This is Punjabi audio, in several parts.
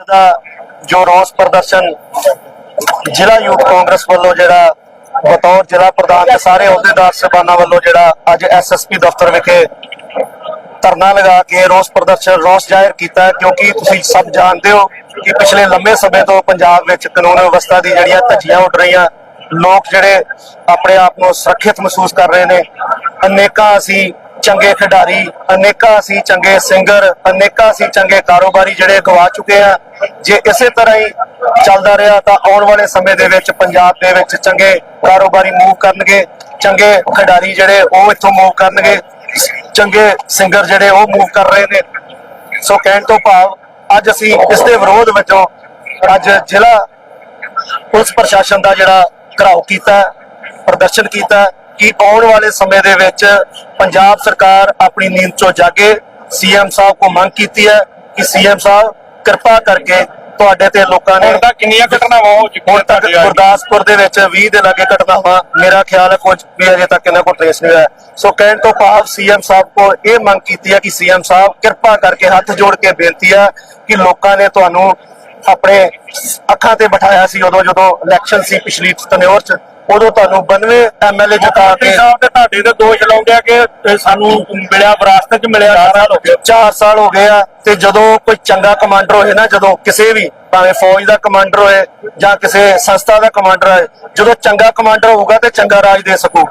ਦਾ ਜੋ ਰੋਸ ਪ੍ਰਦਰਸ਼ਨ ਜ਼ਿਲ੍ਹਾ ਯੂਥ ਕਾਂਗਰਸ ਵੱਲੋਂ ਜਿਹੜਾ ਬਤੌਰ ਜ਼ਿਲ੍ਹਾ ਪ੍ਰਧਾਨ ਤੇ ਸਾਰੇ ਅਹੁਦੇਦਾਰ ਸਹਿਬਾਨਾਂ ਵੱਲੋਂ ਜਿਹੜਾ ਅੱਜ ਐਸਐਸਪੀ ਦਫ਼ਤਰ ਵਿਖੇ ਧਰਨਾ ਲਗਾ ਕੇ ਰੋਸ ਪ੍ਰਦਰਸ਼ਨ, ਰੋਸ ਜ਼ਾਹਿਰ ਕੀਤਾ ਕਿਉਂਕਿ ਤੁਸੀਂ ਸਭ ਜਾਣਦੇ ਹੋ ਕਿ ਪਿਛਲੇ ਲੰਬੇ ਸਮੇਂ ਤੋਂ ਪੰਜਾਬ ਵਿੱਚ ਕਾਨੂੰਨ ਵਿਵਸਥਾ ਦੀ ਜਿਹੜੀਆਂ ਧੱਜੀਆਂ ਉੱਡ ਰਹੀਆਂ, ਲੋਕ ਜਿਹੜੇ ਆਪਣੇ ਆਪ ਨੂੰ ਸੁਰੱਖਿਅਤ ਮਹਿਸੂਸ ਕਰ ਰਹੇ ਨੇ, ਅਨੇਕਾਂ ਅਸੀਂ ਚੰਗੇ ਖਿਡਾਰੀ, ਅਨੇਕਾਂ ਅਸੀਂ ਚੰਗੇ ਸਿੰਗਰ ਅਨੇਕਾਂ ਅਸੀਂ ਚੰਗੇ ਕਾਰੋਬਾਰੀ ਜਿਹੜੇ ਗਵਾ ਚੁੱਕੇ ਆ। ਜੇ ਇਸੇ ਤਰ੍ਹਾਂ ਹੀ ਚੱਲਦਾ ਰਿਹਾ ਤਾਂ ਆਉਣ ਵਾਲੇ ਸਮੇਂ ਦੇ ਵਿੱਚ ਪੰਜਾਬ ਦੇ ਵਿੱਚ ਚੰਗੇ ਕਾਰੋਬਾਰੀ ਮੂਵ ਕਰਨਗੇ, ਚੰਗੇ ਖਿਡਾਰੀ ਜਿਹੜੇ ਉਹ ਇੱਥੋਂ ਮੂਵ ਕਰਨਗੇ, ਚੰਗੇ ਸਿੰਗਰ ਜਿਹੜੇ ਉਹ ਮੂਵ ਕਰ ਰਹੇ ਨੇ। ਸੋ ਕਹਿਣ ਤੋਂ ਭਾਵ ਅੱਜ ਅਸੀਂ ਇਸ ਦੇ ਵਿਰੋਧ ਵਜੋਂ ਅੱਜ ਜ਼ਿਲ੍ਹਾ ਪੁਲਿਸ ਪ੍ਰਸ਼ਾਸਨ ਦਾ ਜਿਹੜਾ ਘਰਾਓ ਕੀਤਾ, ਪ੍ਰਦਰਸ਼ਨ ਕੀਤਾ ਕਿ ਆਉਣ ਵਾਲੇ ਸਮੇਂ ਦੇ ਵਿੱਚ ਪੰਜਾਬ ਸਰਕਾਰ ਆਪਣੀ ਨੀਂਦ ਚੋਂ ਜਾਗੇ। ਸੀਐਮ ਸਾਹਿਬ ਕੋ ਮੰਗ ਕੀਤੀ ਹੈ ਕਿ ਸੀਐਮ ਸਾਹਿਬ ਕਿਰਪਾ ਕਰਕੇ ਤੁਹਾਡੇ ਤੇ ਲੋਕਾਂ ਨੇ ਹੁਣ ਤੱਕ ਕਿੰਨੀਆਂ ਘਟਨਾਵਾਂ ਹੋ ਚੁੱਕੀਆਂ ਹੁਣ ਤੱਕ? ਗੁਰਦਾਸਪੁਰ ਦੇ ਵਿੱਚ 20 ਦੇ ਲਾਗੇ ਘਟਨਾਵਾਂ ਮੇਰਾ ਖਿਆਲ ਹੈ ਕੁਝ ਵੀ ਅਜੇ ਤੱਕ ਇਹਨਾਂ ਕੋਲ ਟ੍ਰੇਸ ਨਹੀਂ ਹੋਇਆ। ਸੋ ਕਹਿਣ ਤੋਂ ਭਾਵ ਸੀਐਮ ਸਾਹਿਬ ਕੋ ਇਹ ਮੰਗ ਕੀਤੀ ਹੈ ਕਿ ਸੀਐਮ ਸਾਹਿਬ ਕਿਰਪਾ ਕਰਕੇ ਹੱਥ ਜੋੜ ਕੇ ਬੇਨਤੀ ਹੈ ਕਿ ਲੋਕਾਂ ਨੇ ਤੁਹਾਨੂੰ ਆਪਣੇ ਅੱਖਾਂ ਤੇ ਬਿਠਾਇਆ ਸੀ ਉਦੋਂ ਜਦੋਂ ਇਲੈਕਸ਼ਨ ਸੀ ਪਿਛਲੀ ਤਨਿਓਰ ਚ। ਉਦੋਂ ਤੁਹਾਨੂੰ 92 ਐਮਐਲਏ ਜਿਤਾ ਕੇ ਸਾਹਿਬ ਤੇ ਤੁਹਾਡੇ ਤੇ ਦੋਸ਼ ਲਾਉਂਦੇ ਆ ਕਿ ਸਾਨੂੰ ਮਿਲਿਆ ਵਿਰਾਸਤ ਚ ਮਿਲਿਆ ਸਾਰਾ ਹੋ ਗਿਆ 4 ਸਾਲ ਹੋ ਗਏ ਆ ਤੇ ਜਦੋਂ ਕੋਈ ਚੰਗਾ ਕਮਾਂਡਰ ਹੋਏ ਨਾ ਜਦੋਂ ਕਿਸੇ ਵੀ ਭਾਵੇਂ ਫੌਜ ਦਾ ਕਮਾਂਡਰ ਹੋਏ ਜਾਂ ਕਿਸੇ ਸੰਸਥਾ ਦਾ ਕਮਾਂਡਰ ਹੋਏ ਜਦੋਂ ਚੰਗਾ ਕਮਾਂਡਰ ਹੋਊਗਾ ਤੇ ਚੰਗਾ ਰਾਜ ਦੇ ਸਕੂ।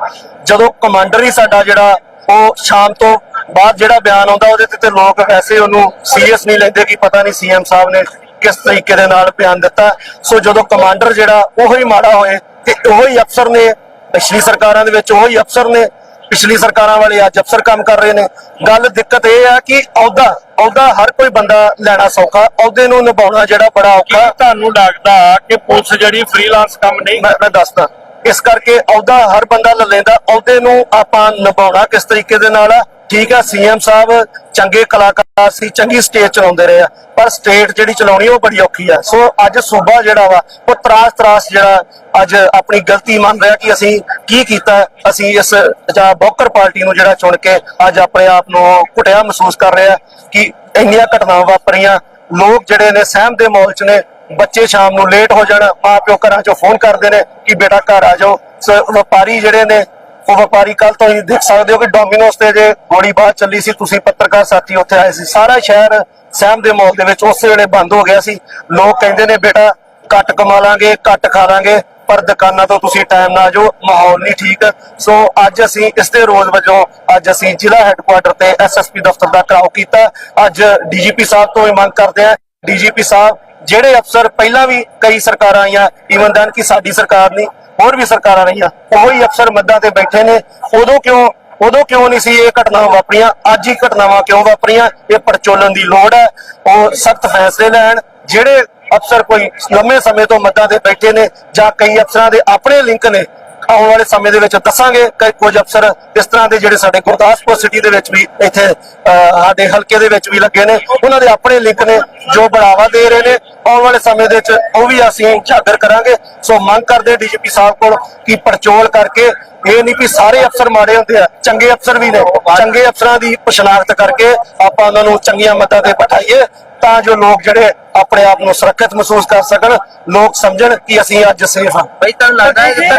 ਜਦੋਂ ਕਮਾਂਡਰ ਹੀ ਸਾਡਾ ਜਿਹੜਾ ਉਹ ਸ਼ਾਮ ਤੋਂ ਬਾਅਦ ਜਿਹੜਾ ਬਿਆਨ ਆਉਂਦਾ ਉਹਦੇ ਤੇ ਤੇ ਲੋਕ ਵੈਸੇ ਉਹਨੂੰ ਸੀਰੀਅਸ ਨਹੀਂ ਲੈਂਦੇ ਕਿ ਪਤਾ ਨਹੀਂ ਸੀਐਮ ਸਾਹਿਬ ਨੇ ਕਿਸ ਤਰੀਕੇ ਦੇ ਨਾਲ ਬਿਆਨ ਦਿੱਤਾ। ਸੋ ਜਦੋਂ ਕਮਾਂਡਰ ਜਿਹੜਾ ਉਹ ਹੀ ਮਾੜਾ ਹੋਏ ਤੇ ਉਹ ਅਫਸਰ ਨੇ ਪਿਛਲੀ ਸਰਕਾਰਾਂ ਦੇ ਵਿੱਚ ਉਹ ਅਫਸਰ ਨੇ ਪਿਛਲੀ ਸਰਕਾਰਾਂ ਵਾਲੇ ਅੱਜ ਅਫਸਰ ਕੰਮ ਕਰ ਰਹੇ ਨੇ। ਗੱਲ ਦਿੱਕਤ ਇਹ ਆ ਕਿ ਅਹੁਦਾ ਅਹੁਦਾ ਹਰ ਕੋਈ ਬੰਦਾ ਲੈਣਾ ਸੌਖਾ ਅਹੁਦੇ ਨੂੰ ਨਿਭਾਉਣਾ ਜਿਹੜਾ ਬੜਾ ਔਖਾ। ਤੁਹਾਨੂੰ ਲੱਗਦਾ ਕਿ ਪੁਲਿਸ ਜਿਹੜੀ ਫ੍ਰੀਲਾਂਸ ਕੰਮ ਨਹੀਂ ਮੈਂ ਦੱਸਦਾ। ਇਸ ਕਰਕੇ ਅਹੁਦਾ ਹਰ ਬੰਦਾ ਲੈ ਲੈਂਦਾ ਅਹੁਦੇ ਨੂੰ ਆਪਾਂ ਨਿਭਾਉਣਾ ਕਿਸ ਤਰੀਕੇ ਦੇ ਨਾਲ ਆ ਠੀਕ ਆ ਸੀਐਮ ਸਾਹਿਬ ਚੰਗੇ ਕਲਾਕਾਰ ਸੀ, ਚੰਗੀ ਸਟੇਜ ਚਲਾਉਂਦੇ ਰਹੇ ਆ, ਪਰ ਸਟੇਟ ਜਿਹੜੀ ਚਲਾਉਣੀ ਉਹ ਬੜੀ ਔਖੀ ਆ। ਸੋ ਅੱਜ ਸੂਬਾ ਜਿਹੜਾ ਵਾ, ਉਹ ਤਰਾਸ ਤਰਾਸ ਜਿਹੜਾ ਅੱਜ ਆਪਣੀ ਗਲਤੀ ਮੰਨ ਰਿਹਾ ਕਿ ਅਸੀਂ ਕੀ ਕੀਤਾ, ਅਸੀਂ ਇਸ, ਜਾਂ ਬੌਕਰ ਪਾਰਟੀ ਨੂੰ ਜਿਹੜਾ ਚੁਣ ਕੇ ਅੱਜ ਆਪਣੇ ਆਪ ਨੂੰ ਘੁਟਿਆ ਮਹਿਸੂਸ ਕਰ ਰਿਹਾ ਕਿ ਇੰਨੀਆਂ ਘਟਨਾਵਾਂ ਵਾਪਰੀਆਂ, ਲੋਕ ਜਿਹੜੇ ਨੇ ਸਹਿਮ ਦੇ ਮਾਹੌਲ ਚ ਨੇ, ਬੱਚੇ ਸ਼ਾਮ ਨੂੰ ਲੇਟ ਹੋ ਜਾਣ ਮਾਂ ਪਿਓ ਘਰਾਂ ਚੋਂ ਫੋਨ ਕਰਦੇ ਨੇ ਕਿ ਬੇਟਾ ਘਰ ਆ ਜਾਓ। ਸੋ ਵਪਾਰੀ ਜਿਹੜੇ ਨੇ ਉਹ ਵਪਾਰੀ ਕੱਲ ਤੋਂ ਹੀ ਦੇਖ ਸਕਦੇ ਹੋ ਕਿ ਡੋਮਿਨੋਸ ਤੇ ਜੇ ਗੋਲੀਬਾਰ ਚੱਲੀ ਸੀ, ਤੁਸੀਂ ਪੱਤਰਕਾਰ ਸਾਥੀ ਉੱਥੇ ਆਏ ਸੀ। ਸਾਰਾ ਸ਼ਹਿਰ ਸਹਿਮ ਦੇ ਮਾਹੌਲ ਦੇ ਵਿੱਚ ਉਸੇ ਵੇਲੇ ਬੰਦ ਹੋ ਗਿਆ ਸੀ। ਲੋਕ ਕਹਿੰਦੇ ਨੇ, ਬੇਟਾ, ਘੱਟ ਕਮਾ ਲਾਂਗੇ, ਘੱਟ ਖਾ ਲਾਂਗੇ, ਪਰ ਦੁਕਾਨਾਂ ਤੋਂ ਤੁਸੀਂ ਟਾਈਮ ਨਾ ਜਾਓ ਮਾਹੌਲ ਨਹੀਂ ਠੀਕ। ਸੋ ਅੱਜ ਅਸੀਂ ਇਸ ਦੇ ਰੋਜ਼ ਵਜੋਂ ਅੱਜ ਅਸੀਂ ਜ਼ਿਲ੍ਹਾ ਹੈੱਡਕੁਆਟਰ ਤੇ ਐਸਐਸਪੀ ਦਫ਼ਤਰ ਦਾ ਘਰਾਓ ਕੀਤਾ। ਅੱਜ ਡੀਜੀਪੀ ਸਾਹਿਬ ਤੋਂ ਇਹ ਮੰਗ ਕਰਦੇ ਆ ਡੀਜੀਪੀ ਸਾਹਿਬ, ਜਿਹੜੇ ਅਫਸਰ ਪਹਿਲਾਂ ਵੀ ਕਈ ਸਰਕਾਰਾਂ ਆਈਆਂ ਈਵਨ ਦਨ ਕਿ ਸਾਡੀ ਸਰਕਾਰ ਨਹੀਂ ਹੋਰ ਵੀ ਸਰਕਾਰਾਂ ਰਹੀਆਂ, ਉਹੋ ਹੀ ਅਫਸਰ ਮੱਦਾਂ ਤੇ ਬੈਠੇ ਨੇ, ਉਦੋਂ ਕਿਉਂ ਉਦੋਂ ਕਿਉਂ ਨਹੀਂ ਸੀ ਇਹ ਘਟਨਾਵਾਂ ਵਾਪਰੀਆਂ, ਅੱਜ ਹੀ ਘਟਨਾਵਾਂ ਕਿਉਂ ਵਾਪਰੀਆਂ, ਇਹ ਪਰਚੋਲਣ ਦੀ ਲੋੜ ਹੈ, ਉਹ ਸਖਤ ਫੈਸਲੇ ਲੈਣ, ਜਿਹੜੇ ਅਫਸਰ ਕੋਈ ਲੰਮੇ ਸਮੇਂ ਤੋਂ ਮੱਦਾਂ ਤੇ ਬੈਠੇ ਨੇ, ਜਾਂ ਕਈ ਅਫਸਰਾਂ ਦੇ ਆਪਣੇ ਲਿੰਕ ਨੇ ਆਉਣ ਵਾਲੇ ਸਮੇਂ ਦੇ ਵਿੱਚ ਦੱਸਾਂਗੇ ਕਿ ਕੁਝ ਅਫਸਰ ਇਸ ਤਰ੍ਹਾਂ ਦੇ ਜਿਹੜੇ ਸਾਡੇ ਗੁਰਦਾਸਪੁਰ ਸਿਟੀ ਦੇ ਵਿੱਚ ਵੀ ਇੱਥੇ ਅਹ, ਸਾਡੇ ਹਲਕੇ ਦੇ ਵਿੱਚ ਵੀ ਲੱਗੇ ਨੇ। ਉਹਨਾਂ ਦੇ ਆਪਣੇ ਲਿੰਕ ਨੇ ਜੋ ਬੜਾਵਾ ਦੇ ਰਹੇ ਨੇ। ਆਉਣ ਵਾਲੇ ਸਮੇਂ ਦੇ ਵਿੱਚ ਉਹ ਵੀ ਅਸੀਂ ਉਜਾਗਰ ਕਰਾਂਗੇ। ਸੋ ਮੰਗ ਕਰਦੇ ਡੀਜੀਪੀ ਸਾਹਿਬ ਕੋਲ ਕਿ ਪਰਚੋਲ ਕਰਕੇ ਇਹ ਨਹੀਂ ਕਿ ਸਾਰੇ ਅਫਸਰ ਮਾੜੇ ਹੁੰਦੇ ਆ ਚੰਗੇ ਅਫਸਰ ਵੀ ਨੇ। ਚੰਗੇ ਅਫਸਰਾਂ ਦੀ ਪਛਾਣਤ ਕਰਕੇ ਆਪਾਂ ਉਹਨਾਂ ਨੂੰ ਚੰਗੀਆਂ ਮੱਦਾਂ ਤੇ ਬਿਠਾਈਏ ਤਾਂ ਜੋ ਲੋਕ ਜਿਹੜੇ ਆਪਣੇ ਆਪ ਨੂੰ ਸੁਰੱਖਿਅਤ ਮਹਿਸੂਸ ਕਰ ਸਕਣ ਲੋਕ ਸਮਝਣ ਕਿ ਅਸੀਂ ਅੱਜ ਸੇਫ ਹਾਂ। ਬਈ ਤੁਹਾਨੂੰ ਲੱਗਦਾ ਹੈ ਕਿ?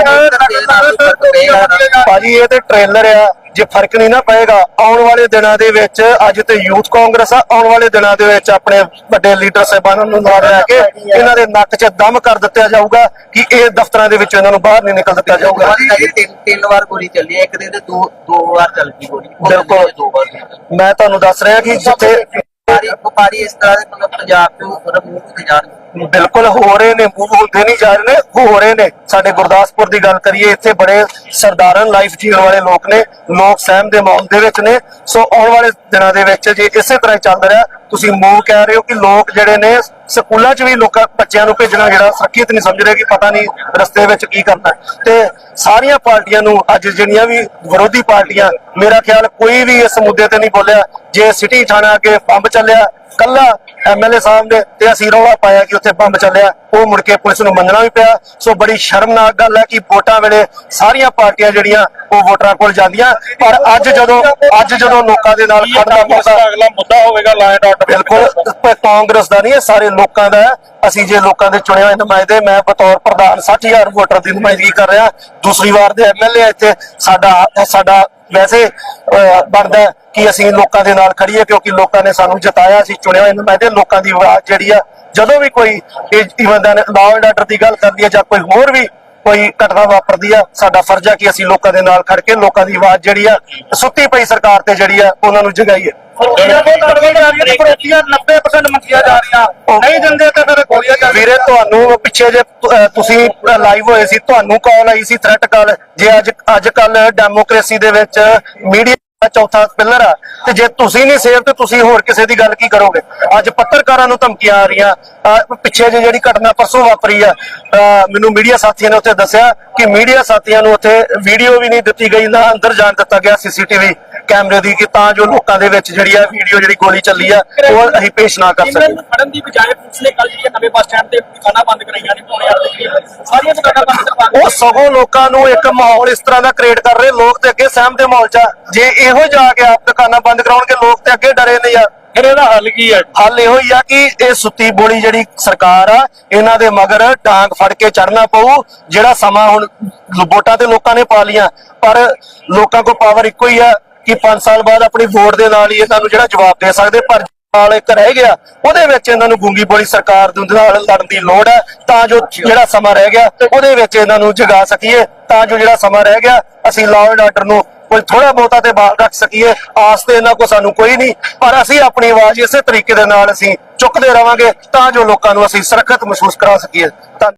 ਭਾਜੀ ਇਹ ਤੇ ਟ੍ਰੇਲਰ ਆ। ਜੇ ਫ਼ਰਕ ਨਹੀਂ ਨਾ ਪਏਗਾ ਆਉਣ ਵਾਲੇ ਦਿਨਾਂ ਦੇ ਵਿੱਚ ਅੱਜ ਤੇ ਯੂਥ ਕਾਂਗਰਸ ਆ ਆਉਣ ਵਾਲੇ ਦਿਨਾਂ ਦੇ ਵਿੱਚ ਆਪਣੇ ਵੱਡੇ ਲੀਡਰ ਸਾਹਿਬਾਨਾਂ ਨੂੰ ਨਾਲ ਲੈ ਕੇ ਇਹਨਾਂ ਦੇ ਨੱਕ 'ਚ ਦਮ ਕਰ ਦਿੱਤਾ ਜਾਊਗਾ ਕਿ ਇਹ ਦਫ਼ਤਰਾਂ ਦੇ ਵਿੱਚੋਂ ਇਹਨਾਂ ਨੂੰ ਬਾਹਰ ਨਹੀਂ ਨਿਕਲ ਦਿੱਤਾ ਜਾਊਗਾ ਤਿੰਨ ਤਿੰਨ ਵਾਰ ਗੋਲੀ ਚੱਲੀ ਹੈ ਇੱਕ ਦਿਨ ਤੇ ਦੋ ਦੋ ਵਾਰ ਚੱਲ ਗਈ ਗੋਲੀ ਬਿਲਕੁਲ। ਦੋ ਵਾਰ। ਮੈਂ ਤੁਹਾਨੂੰ ਦੱਸ ਰਿਹਾ ਕਿ ਜਿੱਥੇ ਵਪਾਰੀ ਵਪਾਰੀ ਇਸ ਤਰ੍ਹਾਂ ਦੇ ਪੰਜਾਬ ਤੋਂ ਰਿਮੂਵ ਜਾਣ ਬਿਲਕੁਲ ਹੋ ਰਹੇ ਨੇ ਮੂਵ ਹੁੰਦੇ ਨਹੀਂ ਜਾ ਰਹੇ ਨੇ, ਹੋ ਰਹੇ ਨੇ। ਸਾਡੇ ਗੁਰਦਾਸਪੁਰ ਦੀ ਗੱਲ ਕਰੀਏ, ਇੱਥੇ ਬੜੇ ਸਰਦਾਰਨ ਲਾਈਫ ਜੀਣ ਵਾਲੇ ਲੋਕ ਨੇ, ਲੋਕ ਸਹਿਮ ਦੇ ਮਾਹੌਲ ਦੇ ਵਿੱਚ ਨੇ। ਸੋ ਆਉਣ ਵਾਲੇ ਦਿਨਾਂ ਦੇ ਵਿੱਚ ਜੇ ਇਸੇ ਤਰ੍ਹਾਂ ਚੱਲ ਰਿਹਾ, ਤੁਸੀਂ ਮੂਵ ਕਹਿ ਰਹੇ ਹੋ ਕਿ ਲੋਕ ਜਿਹੜੇ ਨੇ, ਸਕੂਲਾਂ 'ਚ ਵੀ ਲੋਕਾਂ, ਬੱਚਿਆਂ ਨੂੰ ਭੇਜਣਾ ਜਿਹੜਾ ਸੁਰੱਖਿਅਤ ਨਹੀਂ ਸਮਝ ਰਹੇ ਕਿ ਪਤਾ ਨਹੀਂ ਰਸਤੇ ਵਿੱਚ ਕੀ ਕਰਨਾ ਤੇ ਸਾਰੀਆਂ ਪਾਰਟੀਆਂ ਨੂੰ ਅੱਜ ਜਿਹੜੀਆਂ ਵੀ ਵਿਰੋਧੀ ਪਾਰਟੀਆਂ, ਮੇਰਾ ਖਿਆਲ ਕੋਈ ਵੀ ਇਸ ਮੁੱਦੇ ਤੇ ਨਹੀਂ ਬੋਲਿਆ। ਜੇ ਸਿਟੀ ਥਾਣਾ ਅੱਗੇ ਬੰਬ ਚੱਲਿਆ ਕੱਲਾ ਐਮਐਲਏ ਸਾਹਿਬ ਨੇ ਤੇ ਅਸੀਂ ਰੌਲਾ ਪਾਇਆ ਕਿ ਉੱਥੇ ਬੰਬ ਚੱਲਿਆ। ਉਹ ਮੁੜ ਕੇ ਪੁਲਿਸ ਨੂੰ ਮੰਨਣਾ ਵੀ ਪਿਆ। ਸੋ ਬੜੀ ਸ਼ਰਮਨਾਕ ਗੱਲ ਹੈ ਕਿ ਵੋਟਾਂ ਵੇਲੇ ਸਾਰੀਆਂ ਪਾਰਟੀਆਂ ਜਿਹੜੀਆਂ ਉਹ ਵੋਟਰਾਂ ਕੋਲ ਜਾਂਦੀਆਂ। ਪਰ ਅੱਜ ਜਦੋਂ ਅੱਜ ਜਦੋਂ ਲੋਕਾਂ ਦੇ ਨਾਲ ਖੜਨਾ ਕਾਂਗਰਸ ਪਊਗਾ ਦਾ ਅਗਲਾ ਮੁੱਦਾ ਹੋਵੇਗਾ ਲਾਇਨ ਆਰਡਰ ਬਿਲਕੁਲ। ਕਾਂਗਰਸ ਦਾ ਨਹੀਂ ਇਹ ਸਾਰੇ ਲੋਕਾਂ ਦਾ। ਅਸੀਂ ਜੇ ਲੋਕਾਂ ਦੇ ਚੁਣੇ ਹੋਏ ਨੁਮਾਇੰਦੇ ਮੈਂ ਬਤੌਰ ਪ੍ਰਧਾਨ 60000 ਵੋਟਰ ਦੀ ਨੁਮਾਇੰਦਗੀ ਕਰ ਰਿਹਾ। ਦੂਸਰੀ ਵਾਰ ਦੇ ਐਮਐਲਏ ਇੱਥੇ। ਸਾਡਾ ਸਾਡਾ ਵੈਸੇ ਬਣਦਾ ਕਿ ਅਸੀਂ ਲੋਕਾਂ ਦੇ ਨਾਲ ਖੜੀਏ ਕਿਉਂਕਿ ਲੋਕਾਂ ਨੇ ਸਾਨੂੰ ਜਿਤਾਇਆ ਅਸੀਂ ਚੁਣੇ ਹੋਏ ਨੁਮਾਇੰਦੇ ਲੋਕਾਂ ਦੀ ਆਵਾਜ਼ ਜਿਹੜੀ ਆ ਜਦੋਂ ਵੀ ਕੋਈ ਇਵਨ ਦਾ ਲਾਅ ਐਂਡ ਆਰਡਰ ਦੀ ਗੱਲ ਕਰਦੀ ਹੈ ਜਾਂ ਕੋਈ ਹੋਰ ਵੀ ਕੋਈ ਘਟਨਾ ਵਾਪਰਦੀ ਆ ਸਾਡਾ ਫਰਜ਼ ਆ ਕਿ ਅਸੀਂ ਲੋਕਾਂ ਦੇ ਨਾਲ ਖੜ ਕੇ ਲੋਕਾਂ ਦੀ ਆਵਾਜ਼ ਜਿਹੜੀ ਆ ਸੁੱਤੀ ਪਈ ਸਰਕਾਰ ਤੇ ਜਿਹੜੀ ਆ ਉਹਨਾਂ ਨੂੰ ਜਗਾਈਏ। ਫਰੋਤੀਆਂ 90% ਮੰਗੀਆਂ ਜਾ ਰਹੀਆਂ। ਨਹੀਂ ਦਿੰਦੇ ਤੇ ਫਿਰ ਗੋਲੀਆਂ ਚੱਲ ਵੀਰੇ ਤੁਹਾਨੂੰ ਪਿੱਛੇ ਜੇ ਤੁਸੀਂ ਲਾਈਵ ਹੋਏ ਸੀ ਤੁਹਾਨੂੰ ਕਾਲ ਆਈ ਸੀ ਥ੍ਰੈਟ ਕਾਲ ਜੇ ਅੱਜ ਅੱਜ ਕੱਲ ਡੈਮੋਕ੍ਰੇਸੀ ਦੇ ਵਿੱਚ ਮੀਡੀਆ ਚੌਥਾ ਪਿਲਰ ਆ। ਤੇ ਜੇ ਤੁਸੀਂ ਨਹੀਂ ਸੇਫ ਤੇ ਤੁਸੀਂ ਹੋਰ ਕਿਸੇ ਦੀ ਗੱਲ ਕੀ ਕਰੋਗੇ? ਅੱਜ ਪੱਤਰਕਾਰਾਂ ਨੂੰ ਧਮਕੀਆਂ ਆ ਰਹੀਆਂ। ਪਿੱਛੇ ਜੇ ਜਿਹੜੀ ਘਟਨਾ ਪਰਸੋਂ ਵਾਪਰੀ ਆ ਮੈਨੂੰ ਮੀਡੀਆ ਸਾਥੀਆਂ ਨੇ ਉੱਥੇ ਦੱਸਿਆ ਕਿ ਮੀਡੀਆ ਸਾਥੀਆਂ ਨੂੰ ਉੱਥੇ ਵੀਡੀਓ ਵੀ ਨਹੀਂ ਦਿੱਤੀ ਗਈ ਨਾ ਅੰਦਰ ਜਾਣ ਦਿੱਤਾ ਗਿਆ ਸੀਸੀਟੀਵੀ ਕੈਮਰੇ ਦੀ ਕਿ ਤਾਂ ਜੋ ਲੋਕਾਂ ਦੇ ਵਿੱਚ ਜਿਹੜੀ ਆ ਵੀਡੀਓ ਜਿਹੜੀ ਗੋਲੀ ਚੱਲੀ ਆ ਉਹ ਅਸੀਂ ਪੇਸ਼ ਨਾ ਕਰ ਸਕੀਏ। ਫੜਨ ਦੀ ਬਜਾਏ ਪੁਲਿਸ ਨੇ ਕੱਲ ਜਿਹੜੀਆਂ ਨਵੇਂ ਬੱਸ ਸਟੈਂਡ ਤੇ ਦੁਕਾਨਾਂ ਬੰਦ ਕਰਾਈਆਂ ਨੇ ਪੌਣੇ ਅੱਠ ਦੇ ਕਰੀਬ ਸਾਰੀਆਂ ਦੁਕਾਨਾਂ ਬੰਦ ਕਰਵਾ ਉਹ ਸਗੋਂ ਲੋਕਾਂ ਨੂੰ ਇੱਕ ਮਾਹੌਲ ਇਸ ਤਰ੍ਹਾਂ ਦਾ ਕ੍ਰੀਏਟ ਕਰ ਰਹੇ ਲੋਕ ਤੇ ਅੱਗੇ ਸਹਿਮ ਦੇ ਮਾਹੌਲ ਚ ਆ। ਜੇ ਇਹੋ ਜਾ ਕੇ ਆਪ ਦੁਕਾਨਾਂ ਬੰਦ ਕਰਾਉਣਗੇ ਲੋਕ ਤੇ ਅੱਗੇ ਡਰੇ ਨੇ ਯਾਰ। ਫਿਰ ਇਹਦਾ ਹੱਲ ਕੀ ਹੈ ਹੱਲ ਇਹੋ ਹੀ ਆ ਕਿ ਇਹ ਸੁੱਤੀ ਬੋਲੀ ਜਿਹੜੀ ਸਰਕਾਰ ਆ ਇਹਨਾਂ ਦੇ ਮਗਰ ਡਾਂਗ ਫੜ ਕੇ ਚੜਨਾ ਪਊ ਜਿਹੜਾ ਸਮਾਂ ਹੁਣ ਵੋਟਾਂ ਤੇ ਲੋਕਾਂ ਨੇ ਪਾ ਲੀਆਂ ਪਰ ਲੋਕਾਂ ਕੋਲ ਪਾਵਰ ਇੱਕੋ ਹੀ ਆ ਕਿ 5 ਸਾਲ ਬਾਅਦ ਆਪਣੀ ਵੋਟ ਦੇ ਨਾਲ ਹੀ ਇਹਨਾਂ ਨੂੰ ਜਿਹੜਾ ਜਵਾਬ ਦੇ ਸਕਦੇ। ਪਰ ਨਾਲ ਇੱਕ ਰਹਿ ਗਿਆ ਉਹਦੇ ਵਿੱਚ ਇਹਨਾਂ ਨੂੰ ਗੂੰਗੀ ਬੋਲੀ ਸਰਕਾਰ ਦੇ ਨਾਲ ਲੜਨ ਦੀ ਲੋੜ ਹੈ ਤਾਂ ਜੋ ਜਿਹੜਾ ਸਮਾਂ ਰਹਿ ਗਿਆ ਉਹਦੇ ਵਿੱਚ ਇਹਨਾਂ ਨੂੰ ਜਗਾ ਸਕੀਏ। ਤਾਂ ਜੋ ਜਿਹੜਾ ਸਮਾਂ ਰਹਿ ਗਿਆ ਅਸੀਂ ਲਾਅ ਐਂਡ ਆਰਡਰ ਨੂੰ ਕੋਈ ਥੋੜਾ ਬਹੁਤਾ ਤੇ ਬਾਲ ਰੱਖ ਸਕੀਏ, ਆਸ ਤੇ ਇਹਨਾਂ ਕੋ ਸਾਨੂੰ ਕੋਈ ਨਹੀਂ, ਪਰ ਅਸੀਂ ਆਪਣੀ ਆਵਾਜ਼ ਇਸੇ ਤਰੀਕੇ ਦੇ ਨਾਲ ਅਸੀਂ ਚੁੱਕਦੇ ਰਵਾਂਗੇ ਤਾਂ ਜੋ ਲੋਕਾਂ ਨੂੰ ਅਸੀਂ ਸੁਰੱਖਿਅਤ ਮਹਿਸੂਸ ਕਰਾ ਸਕੀਏ। ਧੰਨ-